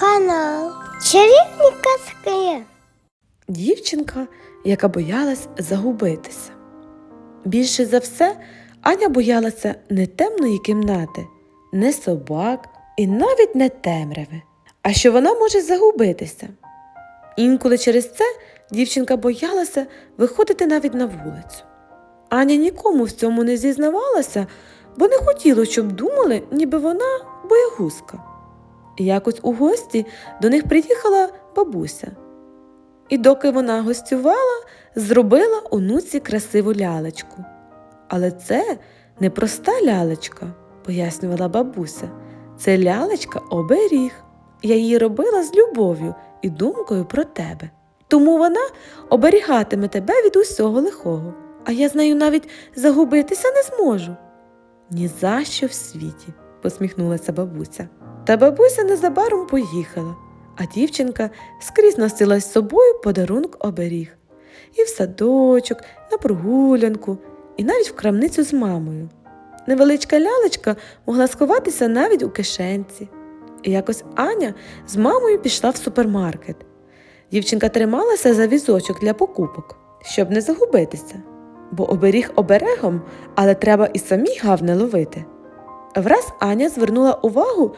Канал Чарівні казки. Дівчинка, яка боялась загубитися. Більше за все, Аня боялася не темної кімнати, не собак і навіть не темряви, а що вона може загубитися. Інколи через це дівчинка боялася виходити навіть на вулицю. Аня нікому в цьому не зізнавалася, бо не хотіла, щоб думали, ніби вона боягузка. Якось у гості до них приїхала бабуся. І доки вона гостювала, зробила онуці красиву лялечку. Але це не проста лялечка, пояснювала бабуся. Це лялечка оберіг. Я її робила з любов'ю і думкою про тебе. Тому вона оберігатиме тебе від усього лихого, а я з нею навіть загубитися не зможу. Ні за що в світі, посміхнулася бабуся. Та бабуся незабаром поїхала, а дівчинка скрізь носила з собою подарунок оберіг. І в садочок, на прогулянку, і навіть в крамницю з мамою. Невеличка лялечка могла сховатися навіть у кишенці. І якось Аня з мамою пішла в супермаркет. Дівчинка трималася за візочок для покупок, щоб не загубитися, бо оберіг оберегом, але треба і самій гав не ловити. Враз Аня звернула увагу,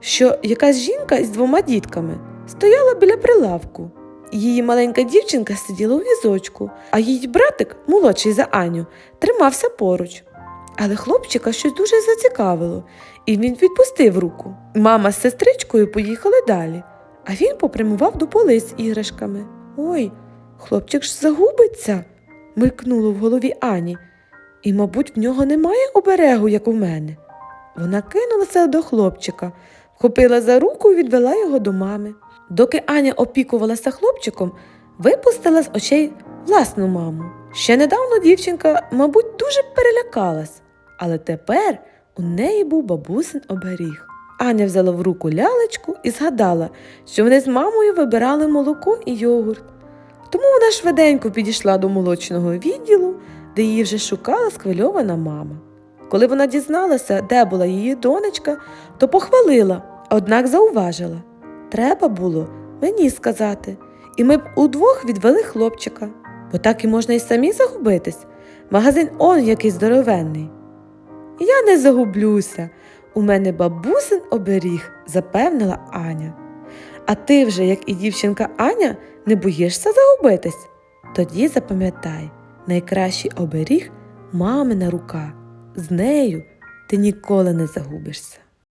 що якась жінка із двома дітками стояла біля прилавку. Її маленька дівчинка сиділа у візочку, а її братик, молодший за Аню, тримався поруч. Але хлопчика щось дуже зацікавило, і він відпустив руку. Мама з сестричкою поїхали далі, а він попрямував до поли з іграшками. Ой, хлопчик ж загубиться, мелькнуло в голові Ані. І, мабуть, в нього немає оберегу, як у мене. Вона кинулася до хлопчика, вхопила за руку і відвела його до мами. Доки Аня опікувалася хлопчиком, випустила з очей власну маму. Ще недавно дівчинка, мабуть, дуже перелякалась, але тепер у неї був бабусин оберіг. Аня взяла в руку лялечку і згадала, що вони з мамою вибирали молоко і йогурт. Тому вона швиденько підійшла до молочного відділу, де її вже шукала схвильована мама. Коли вона дізналася, де була її донечка, то похвалила, однак зауважила треба було мені сказати, і ми б удвох відвели хлопчика, бо так і можна й самі загубитись. Магазин он який здоровенний. Я не загублюся. У мене бабусин оберіг, запевнила Аня. А ти вже, як і дівчинка Аня, не боїшся загубитись? Тоді запам'ятай, найкращий оберіг мамина рука. З нею ти ніколи не загубишся.